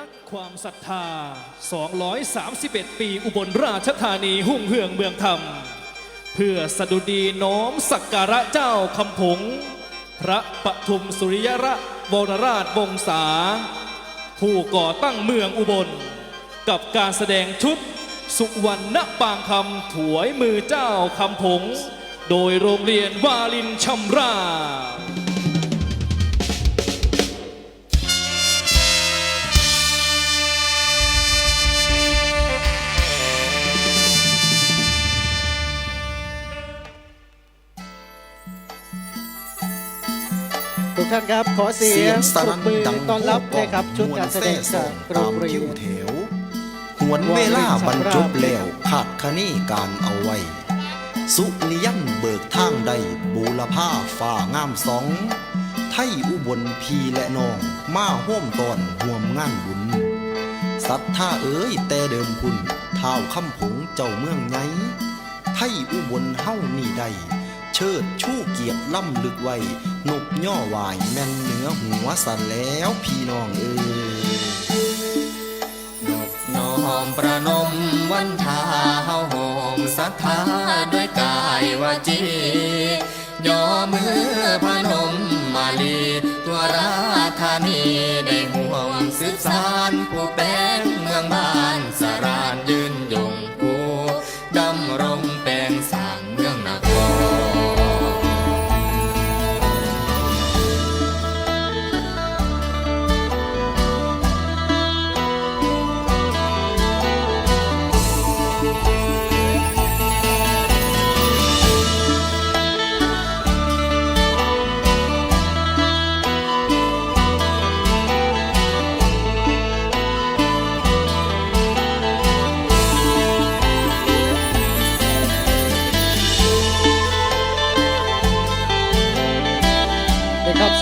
รักความศรัทธา 231 ปีอุบลราชธานีหุ่งเหืองเมืองธรรม เพื่อสดุดีน้อมสักการะเจ้าคำผง พระปทุมสุริยระวรราชวงศา ผู้ก่อตั้งเมืองอุบล กับการแสดงชุดสุวรรณปางคำถวยมือเจ้าคำผง โดยโรงเรียนวาลินชำรา ทุกท่านครับขอเสีเสียยงงปสรนั่บนมือดังต้อนรับโคกนะครับชุดการแสดงจากโรตางมเรียคินวแถวหวนเวลาบรรจบแล้วขาดคะนีการเอาไว้ สุริยันเบิกทางใดบูรพาฝ่างามสองไทยอุบลพีและน้อง มาห่วมตอนห่วมงานบุญสัทธาเอ๋ยแต่เดิมพุ่นเท้าคำผงเจ้าเมืองไงไทยอุบลเฮ้านี่ใดเชิดชู้เกียรติล่ำลึกไว้นกย่อวายแม่นเหนือหัวสันแล้วพี่น้องเอ๋ยนบน้อมประนมวันทาเฮาหมศรัทธาด้วยกายวาจีย่อมือพนมมาลีตัวราธานีได้ห่วมสืบสารผู้เป็นเมืองบ้านสรานยืน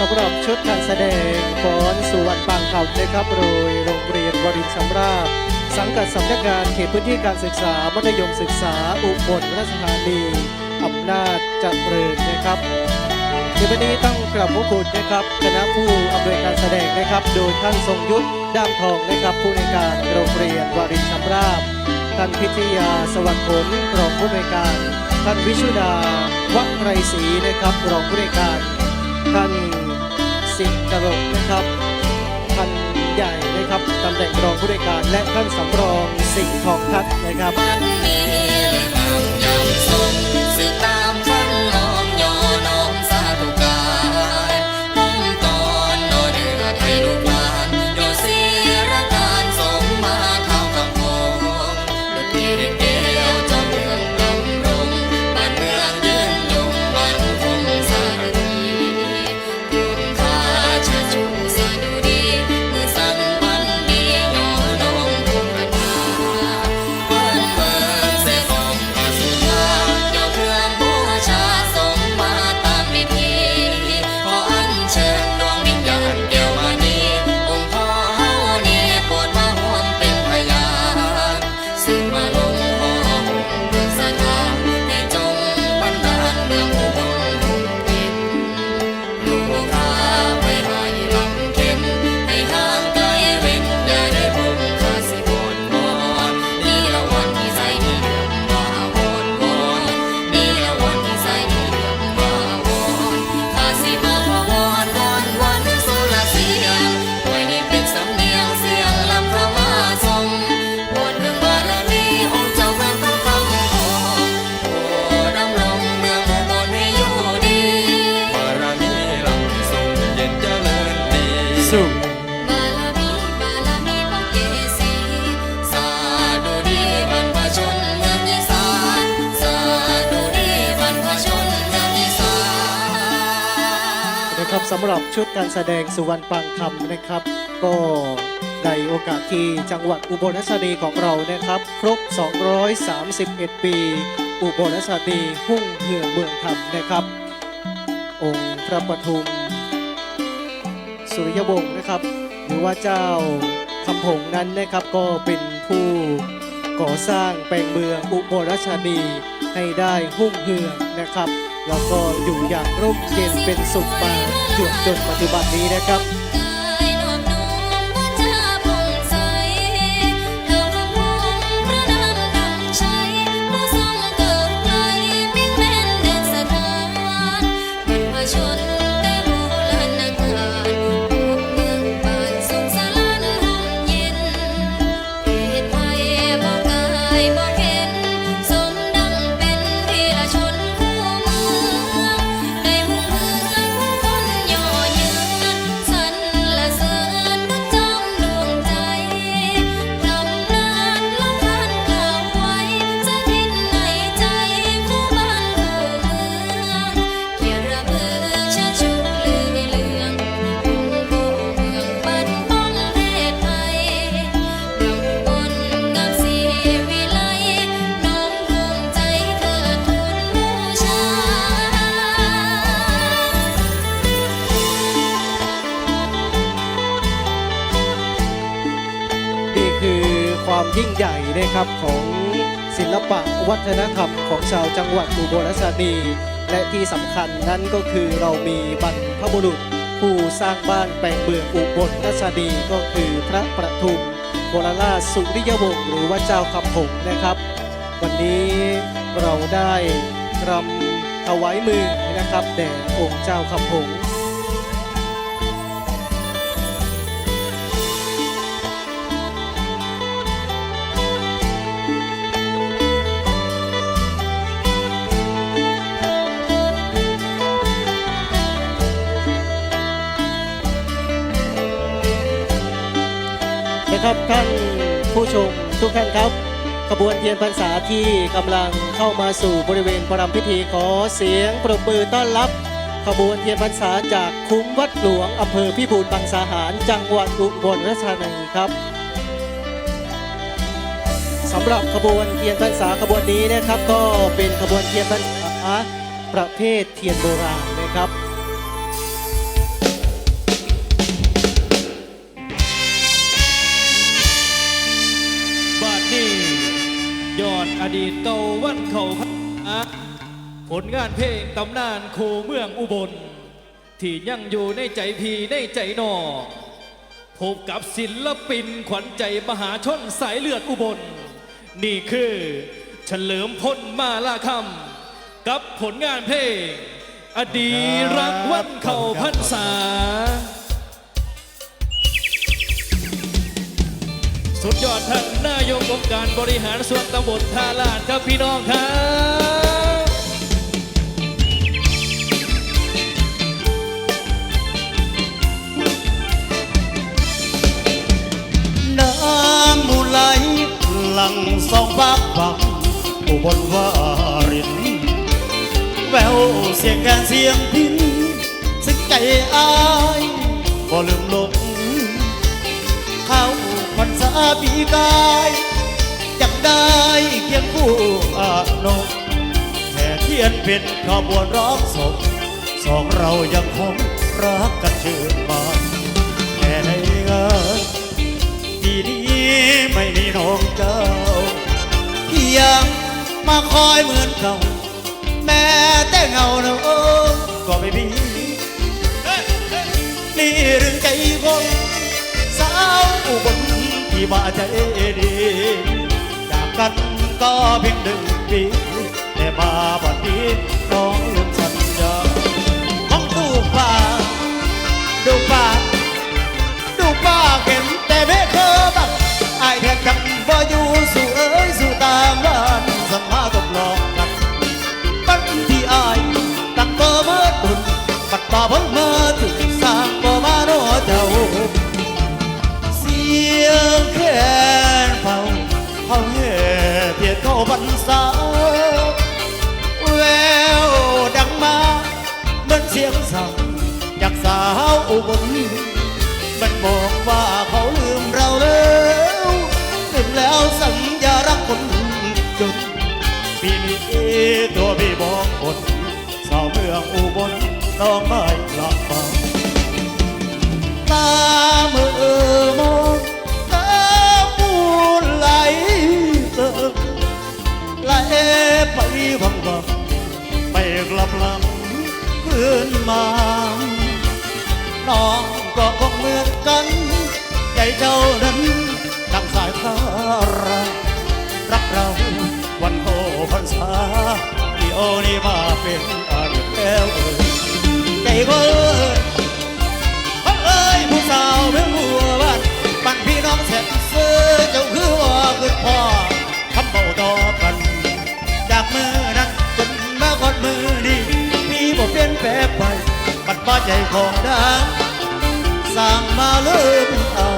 ำหรับชุดการแสดงฟ้อนสุวรรณปางคำนะครับโดยโรงเรียนวรินทร์สำราบสังกัดสำนักงานเขตพื้นที่การศึกษามัธยมศึกษาอุบลราชธานีอำนาจเริญนะครับในวันนี้ต้องกราบขอบคุณนะครับคณะผู้อำนวยการแสดงนะครับ โดยท่านทรงยุทธด้ามทองนะครับ ผู้ในการโรงเรียนวรินทร์สำราบท่านพิทยาสวัสดิ์ผลรองผู้อำนการท่านวิชุดาวัฒไรศรีนะครับรองผู้อำนการท่าน สิงห์กรกนะครับท่านใหญ่นะครับตำแหน่งรองผู้อำนวยการและท่านสำรองสิ่งทองทัศน์นะครับวันนี้เลย นะครับสำหรับชุดการแสดงสุวรรณปางคำนะครับ ก็ในโอกาสที่จังหวัดอุบลราชธานีของเรานะครับ ครบ 231 ปี อุบลราชธานีหุ่งเหืองเมืองธรรมนะครับ องค์พระปฐุมสุริยวงศ์นะครับ หรือว่าเจ้าคำผงนั้นนะครับก็เป็นผู้ก่อสร้างแปลงเมืองอุบลราชธานีให้ได้หุ่งเหืองนะครับ แล้วก็อยู่อย่างร่มเย็นเป็นสุขมาจวบจนปัจจุบันนี้นะครับ ยิ่งใหญ่นะครับของศิลปะวัฒนธรรมของชาวจังหวัดอุบลราชธานีและที่สำคัญนั้นก็คือเรามีบรรพบุรุษ ผู้สร้างบ้านแปลงเมืองอุบลราชธานีก็คือพระประทุมโบราราชสุริยวงศ์หรือว่าเจ้าคำผงนะครับ วันนี้เราได้รำถวายมือนะครับแด่องค์เจ้าคำผง ทุกท่านครับขบวนเทียนพรรษาที่กำลังเข้ามาสู่บริเวณประรำพิธีขอเสียงปรบมือต้อนรับ ขบวนเทียนพรรษาจากคุ้มวัดหลวงอำเภอพิบูลบางสาหาร จังหวัดอุบลราชธานีครับสำหรับขบวนเทียนพรรษาขบวนนี้นะครับ ก็เป็นขบวนเทียนพรรษาประเภทเทียนโบราณนะครับบ ดีตเก่าวันเขาพันอาผลงานเพลงตำนานโคเมืองอุบล ที่ยังอยู่ในใจพีในใจนอพบกับศิลปินขวัญใจมหาชนสายเลือดอุบล นี่คือเฉลิมพลมาลาคำกับผลงานเพลง อดีรักวันเขาพันษา สุดยอดท่านนายกองค์การบริหารส่วนตำบลท่าลาดครับพี่น้องครับน้ำมูลไหลหลังสองปากบังอุบลวารินแววเสียงแกนเสียงพินสึกใจอายบ่ลืมลงเข้าพรรษา ปีกายอยากได้เคียงคู่อานกแค่เทียนเป็นขบวนร้องศพสองเรายังคงรักกันชื่นบานแค่ในงานทีนี้ไม่มีน้องเจ้าที่ยังมาคอยเหมือนเก่าแม้แต่เงาเนอะก็ไม่มีนี่เรื่องใจคนสาวอุบล ที่ว่าใจดีจากกันก็เพียงหนึ่งปีแต่มาบัดนี้ องอุบลน้องไม่กลับมาตาเมื่อมองน้ำมูลไหลเติมไหลไปวังวังไปกลับลำคืนมาน้องก็คงเหมือนกัน ใจเจ้านั้นดังสายฟ้ารักรักเราวันโหพรรษา โอนี่มาเป็นอันแล้วเอ่ยใจก็เอ่ยเอ้ยผู้สาวเมืองหัวบ้านบ้านพี่น้องแสนเสื้อเจ้าคือว่าคือพ่อคำเบาต่อกัน จากมือนั้นจนมาคอดมือนี้พี่บ่เปลี่ยนแปลไปปัดป้าใจของดังสร้างมาเลิมอา